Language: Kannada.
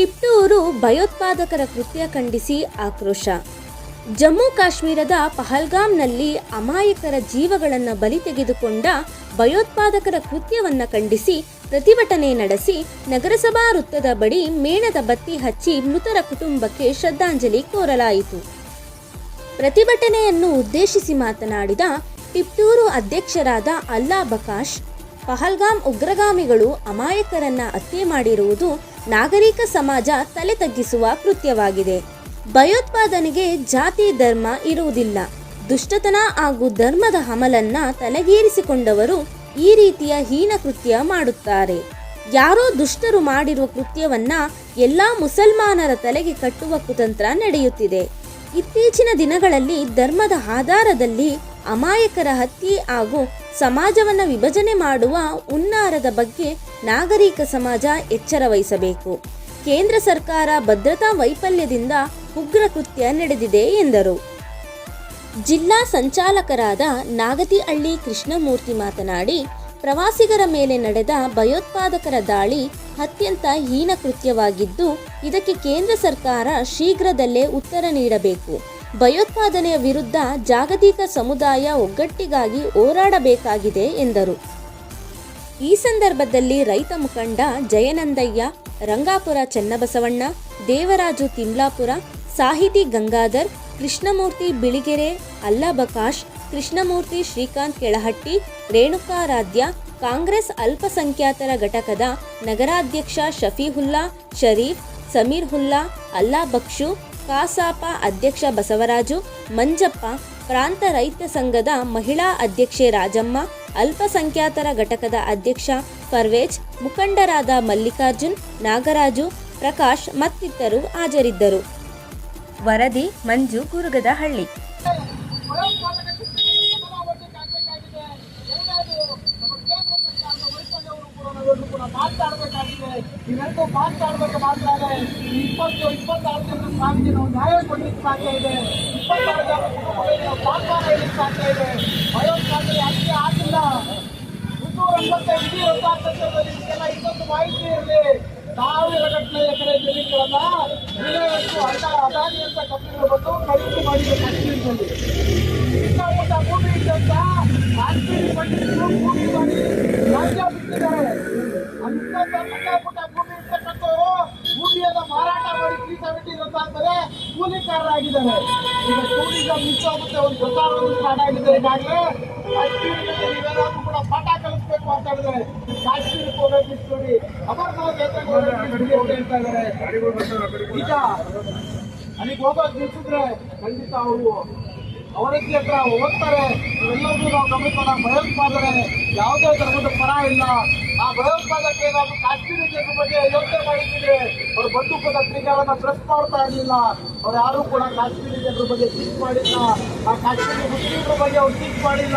ಟಿಪ್ಟೂರು ಭಯೋತ್ಪಾದಕರ ಕೃತ್ಯ ಖಂಡಿಸಿ ಆಕ್ರೋಶ. ಜಮ್ಮು ಕಾಶ್ಮೀರದ ಪಹಲ್ಗಾಮ್ನಲ್ಲಿ ಅಮಾಯಕರ ಜೀವಗಳನ್ನು ಬಲಿ ತೆಗೆದುಕೊಂಡ ಭಯೋತ್ಪಾದಕರ ಕೃತ್ಯವನ್ನು ಖಂಡಿಸಿ ಪ್ರತಿಭಟನೆ ನಡೆಸಿ ನಗರಸಭಾ ವೃತ್ತದ ಬಳಿ ಮೇಣದ ಬತ್ತಿ ಹಚ್ಚಿ ಮೃತರ ಕುಟುಂಬಕ್ಕೆ ಶ್ರದ್ಧಾಂಜಲಿ ಕೋರಲಾಯಿತು. ಪ್ರತಿಭಟನೆಯನ್ನು ಉದ್ದೇಶಿಸಿ ಮಾತನಾಡಿದ ಟಿಪ್ಟೂರು ಅಧ್ಯಕ್ಷರಾದ ಅಲ್ಲಾ ಬಕಾಶ್ ಪಹಲ್ಗಾಮ್ ಉಗ್ರಗಾಮಿಗಳು ಅಮಾಯಕರನ್ನ ಹತ್ಯೆ ಮಾಡಿರುವುದು ನಾಗರಿಕ ಸಮಾಜ ತಲೆ ತಗ್ಗಿಸುವ ಕೃತ್ಯವಾಗಿದೆ. ಭಯೋತ್ಪಾದನೆಗೆ ಜಾತಿ ಧರ್ಮ ಇರುವುದಿಲ್ಲ. ದುಷ್ಟತನ ಹಾಗೂ ಧರ್ಮದ ಹಮಲನ್ನ ತಲೆಗೇರಿಸಿಕೊಂಡವರು ಈ ರೀತಿಯ ಹೀನ ಕೃತ್ಯ ಮಾಡುತ್ತಾರೆ. ಯಾರೋ ದುಷ್ಟರು ಮಾಡಿರುವ ಕೃತ್ಯವನ್ನ ಎಲ್ಲಾ ಮುಸಲ್ಮಾನರ ತಲೆಗೆ ಕಟ್ಟುವ ಕುತಂತ್ರ ನಡೆಯುತ್ತಿದೆ. ಇತ್ತೀಚಿನ ದಿನಗಳಲ್ಲಿ ಧರ್ಮದ ಆಧಾರದಲ್ಲಿ ಅಮಾಯಕರ ಹತ್ಯೆ ಹಾಗೂ ಸಮಾಜವನ್ನು ವಿಭಜನೆ ಮಾಡುವ ಉನ್ನಾರದ ಬಗ್ಗೆ ನಾಗರಿಕ ಸಮಾಜ ಎಚ್ಚರ ವಹಿಸಬೇಕು. ಕೇಂದ್ರ ಸರ್ಕಾರ ಭದ್ರತಾ ವೈಫಲ್ಯದಿಂದ ಉಗ್ರ ಕೃತ್ಯ ನಡೆದಿದೆ ಎಂದರು. ಜಿಲ್ಲಾ ಸಂಚಾಲಕರಾದ ನಾಗತಿಹಳ್ಳಿ ಕೃಷ್ಣಮೂರ್ತಿ ಮಾತನಾಡಿ, ಪ್ರವಾಸಿಗರ ಮೇಲೆ ನಡೆದ ಭಯೋತ್ಪಾದಕರ ದಾಳಿ ಅತ್ಯಂತ ಹೀನ ಕೃತ್ಯವಾಗಿದ್ದು, ಇದಕ್ಕೆ ಕೇಂದ್ರ ಸರ್ಕಾರ ಶೀಘ್ರದಲ್ಲೇ ಉತ್ತರ ನೀಡಬೇಕು. ಭಯೋತ್ಪಾದನೆಯ ವಿರುದ್ಧ ಜಾಗತಿಕ ಸಮುದಾಯ ಒಗ್ಗಟ್ಟಿಗಾಗಿ ಹೋರಾಡಬೇಕಾಗಿದೆ ಎಂದರು. ಈ ಸಂದರ್ಭದಲ್ಲಿ ರೈತ ಮುಖಂಡ ಜಯನಂದಯ್ಯ, ರಂಗಾಪುರ ಚನ್ನಬಸವಣ್ಣ, ದೇವರಾಜು ತಿಮ್ಲಾಪುರ, ಸಾಹಿತಿ ಗಂಗಾಧರ್, ಕೃಷ್ಣಮೂರ್ತಿ ಬಿಳಿಗೆರೆ ಅಲ್ಲಬಕಾಶ್ ಕೃಷ್ಣಮೂರ್ತಿ ಶ್ರೀಕಾಂತ್ ಕೆಳಹಟ್ಟಿ ರೇಣುಕಾರಾಧ್ಯ ಕಾಂಗ್ರೆಸ್ ಅಲ್ಪಸಂಖ್ಯಾತರ ಘಟಕದ ನಗರಾಧ್ಯಕ್ಷ ಶಫೀಹುಲ್ಲಾ, ಶರೀಫ್, ಸಮೀರ್ ಹುಲ್ಲಾ, ಅಲ್ಲಾ ಬಕ್ಷು ಕಾಸಾಪ ಅಧ್ಯಕ್ಷ ಬಸವರಾಜು, ಮಂಜಪ್ಪ ಪ್ರಾಂತ ರೈತ ಸಂಘದ ಮಹಿಳಾ ಅಧ್ಯಕ್ಷೆ ರಾಜಮ್ಮ, ಅಲ್ಪಸಂಖ್ಯಾತರ ಘಟಕದ ಅಧ್ಯಕ್ಷ ಪರ್ವೇಜ್, ಮುಖಂಡರಾದ ಮಲ್ಲಿಕಾರ್ಜುನ್, ನಾಗರಾಜು, ಪ್ರಕಾಶ್ ಮತ್ತಿತರರು ಹಾಜರಿದ್ದರು. ವರದಿ ಮಂಜು, ಕುರುಗದಹಳ್ಳಿ. ಮಾತಾಡಬೇಕಾಗಿದೆ. ಇವೆರಡೂ ಮಾತಾಡಬೇಕು ಈ ಇಪ್ಪತ್ತು, ಇಪ್ಪತ್ತಾರು ಜನರ ನಾವು ನ್ಯಾಯ ಕೊಡ್ಲಿಕ್ಕೆ ಸಾಧ್ಯ ಇದೆ. ಇಪ್ಪತ್ತಾರು ಜನ ನಾವು ಹೇಳಲಿಕ್ಕೆ ಸಾಧ್ಯ ಇದೆ. ಭಯೋತ್ಪಾದನೆ ಅಷ್ಟೇ ಆಗಿಲ್ಲ. ಮುನ್ನೂರ ಎಂಬತ್ತೈದು ಇಡೀ ಇನ್ನೊಂದು ಮಾಹಿತಿ ಇರಲಿ. ಸಾವಿರ ಗಟ್ಟಲೆ ಎಕರೆ ಜಮೀನುಗಳನ್ನ ಅಡ್ಡ ಅದಾನಿ ಅಂತ ಕಂಪನಿಗಳು ಬಂದು ಖರೀದಿ ಮಾಡಿದೆ ಕಾಶ್ಮೀರದಲ್ಲಿ. ಚಿಕ್ಕ ಒಂದು ಭೂಮಿ ಇದೆ ಅಂತ ಕಾಶ್ಮೀರಿ ಸೆವೆಂಟಿ ಅಂತಾರೆ ಕೂಲಿಕಾರರಾಗಿದ್ದಾರೆ. ಈಗ ಟೂರಿಸಂ ಮುಚ್ಚೋಗುತ್ತೆ ಒಂದು ಪ್ರಚಾರವನ್ನು ಸ್ಟಾರ್ಟ್ ಆಗಿದೆ. ಈಗಾಗಲೇ ನೀವೆಲ್ಲರೂ ಕೂಡ ಪಾಠ ಕಲಿಸ್ಬೇಕು ಅಂತ ಹೇಳಿದ್ರೆ ಕಾಶ್ಮೀರಕ್ಕೆ ಹೋಗ್ಬೇಕು ನೋಡಿ. ಅಮರನಾಥ್ ಯಾತ್ರೆಗೆ ಹೇಳ್ತಾ ಇದ್ದಾರೆ. ಈಗ ಅಲ್ಲಿಗೆ ಹೋಗೋದು ನಿಲ್ಸಿದ್ರೆ ಖಂಡಿತ ಅವರು ಅವರಕ್ಕೆ ಹತ್ರ ಹೋಗ್ತಾರೆ. ಎಲ್ಲರಿಗೂ ನಾವು ಗಮನಿಸೋಣ. ಭಯೋತ್ಪಾದನೆ ಯಾವುದೇ ಧರ್ಮದ ಪರ ಇಲ್ಲ. ಆ ಭಯೋತ್ಪಾದಕ ನಾವು ಕಾಶ್ಮೀರಿ ಜನರ ಬಗ್ಗೆ ಯೋಚನೆ ಮಾಡಿದ್ದೀವಿ. ಅವ್ರು ಬಂದೂಕದ ಕ್ರೀಡೆಗಳನ್ನ ಪ್ರೆಸ್ ಮಾಡ್ತಾ ಇರಲಿಲ್ಲ. ಅವ್ರು ಯಾರು ಕೂಡ ಕಾಶ್ಮೀರಿ ಜನರ ಬಗ್ಗೆ ಥಿಂಕ್ ಮಾಡಿಲ್ಲ. ಆ ಕಾಶ್ಮೀರಿ ಮುಸ್ಲಿಮರ ಬಗ್ಗೆ ಅವ್ರು ಥಿಂಕ್ ಮಾಡಿಲ್ಲ.